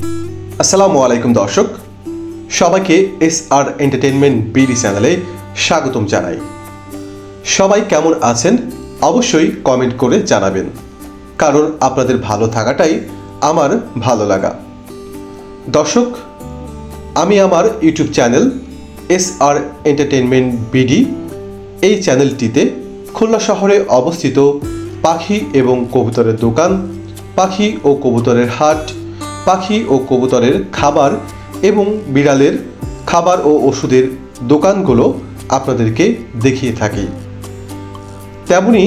আসসালামু আলাইকুম দর্শক। সবাইকে এস আর এন্টারটেনমেন্ট বিডি চ্যানেলে স্বাগতম জানাই। সবাই কেমন আছেন? অবশ্যই কমেন্ট করে জানাবেন। কারণ আপনাদের ভালো থাকাটাই আমার ভালো লাগা। দর্শক, আমি আমার YouTube channel S R entertainment BD. এই চ্যানেলটিতে খুলনা শহরে অবস্থিত পাখি এবং কবুতরের দোকান, পাখি ও কবুতরের হাট পাখি ও কবুতরের খাবার এবং বিড়ালের খাবার ও ওষুধের দোকানগুলো আপনাদেরকে দেখিয়ে থাকি। তেমনি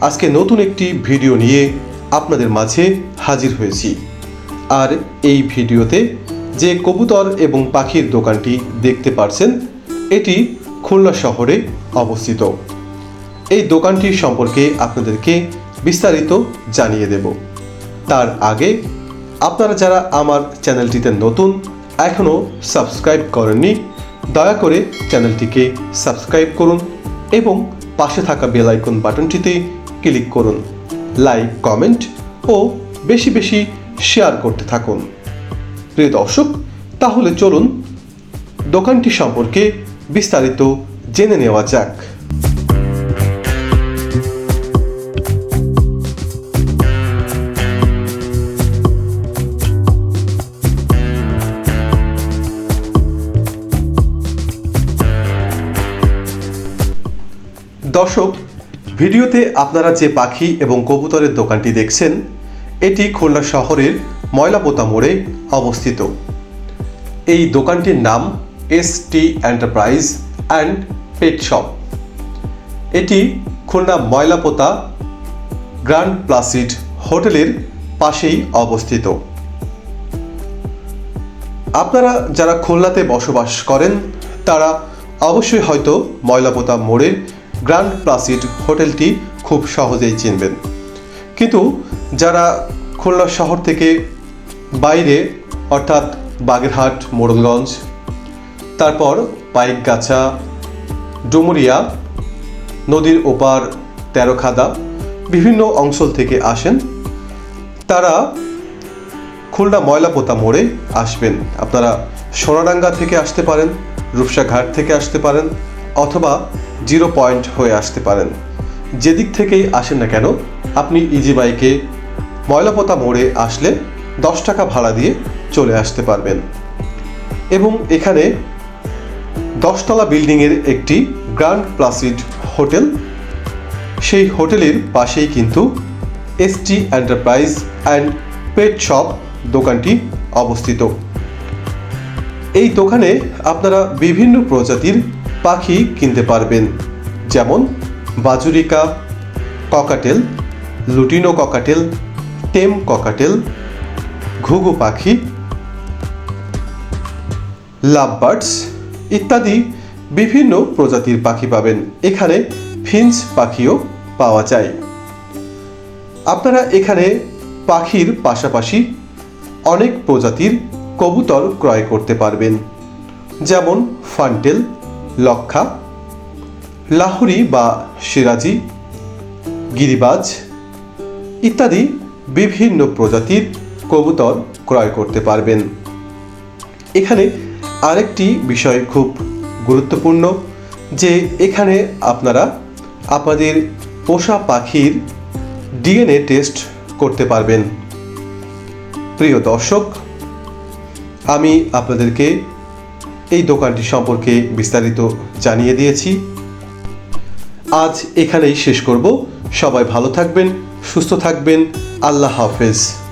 আজকে নতুন একটি ভিডিও নিয়ে আপনাদের মাঝে হাজির হয়েছি। আর এই ভিডিওতে যে কবুতর এবং পাখির দোকানটি দেখতে পারছেন, এটি খুলনা শহরে অবস্থিত। এই দোকানটি সম্পর্কে আপনাদেরকে বিস্তারিত জানিয়ে দেব। তার আগে আপনারা যারা আমার চ্যানেলটিতে নতুন এখনও সাবস্ক্রাইব করেননি, দয়া করে চ্যানেলটিকে সাবস্ক্রাইব করুন এবং পাশে থাকা বেল আইকন বাটনটিতে ক্লিক করুন। লাইক, কমেন্ট ও বেশি বেশি শেয়ার করতে থাকুন। প্রিয় দর্শক, তাহলে চলুন দোকানটি সম্পর্কে বিস্তারিত জেনে নেওয়া যাক। দর্শক, ভিডিওতে আপনারা যে পাখি এবং কবুতরের দোকানটি দেখছেন, এটি খুলনা শহরের ময়লাপোতা মোড়ে অবস্থিত। এই দোকানটির নাম S T enterprise and pet shop এটি খুলনা ময়লাপোতা গ্র্যান্ড প্লাসিড হোটেলের পাশেই অবস্থিত। আপনারা যারা খুলনাতে বসবাস করেন, তারা অবশ্যই হয়তো ময়লাপোতা মোড়ের গ্র্যান্ড প্লাসিড হোটেলটি খুব সহজেই চিনবেন। কিন্তু যারা খুলনা শহর থেকে বাইরে, অর্থাৎ বাগেরহাট, মোড়লগঞ্জ, তারপর পাইকগাছা, ডুমুরিয়া, নদীর ওপার, তেরোখাদা বিভিন্ন অঞ্চল থেকে আসেন, তারা খুলনা ময়লাপোতা মোড়ে আসবেন। আপনারা সোনাডাঙ্গা থেকে আসতে পারেন রূপসাঘাট থেকে আসতে পারেন অথবা জিরো পয়েন্ট হয়ে আসতে পারেন। যেদিক থেকেই আসেন না কেন, আপনি ইজি বাইকে ময়লাপোতা মোড়ে আসলে দশ টাকা ভাড়া দিয়ে চলে আসতে পারবেন। এবং এখানে দশতলা বিল্ডিংয়ের একটি গ্র্যান্ড প্লাসিড হোটেল, সেই হোটেলের পাশেই কিন্তু ST enterprise and pet shop দোকানটি অবস্থিত। এই দোকানে আপনারা বিভিন্ন প্রজাতির পাখি কিনতে পারবেন, যেমন বাজুরিকা cockatiel, lutino cockatiel, tame cockatiel, ঘুঘু পাখি লাভ বার্ডস ইত্যাদি বিভিন্ন প্রজাতির পাখি পাবেন। এখানে ফিঞ্চ পাখিও পাওয়া যায়। আপনারা এখানে পাখির পাশাপাশি অনেক প্রজাতির কবুতর ক্রয় করতে পারবেন, যেমন ফান্টেল লক্ষা, লাহুরি বা সিরাজি, গিরিবাজ ইত্যাদি বিভিন্ন প্রজাতির কবুতর ক্রয় করতে পারবেন। এখানে আরেকটি বিষয় খুব গুরুত্বপূর্ণ যে এখানে আপনারা আপনাদের পোষা পাখির ডিএনএ টেস্ট করতে পারবেন। প্রিয় দর্শক, আমি আপনাদেরকে এই দোকানটি সম্পর্কে বিস্তারিত জানিয়ে দিয়েছি। আজ এখানেই শেষ করব। সবাই ভালো থাকবেন, সুস্থ থাকবেন। আল্লাহ হাফেজ।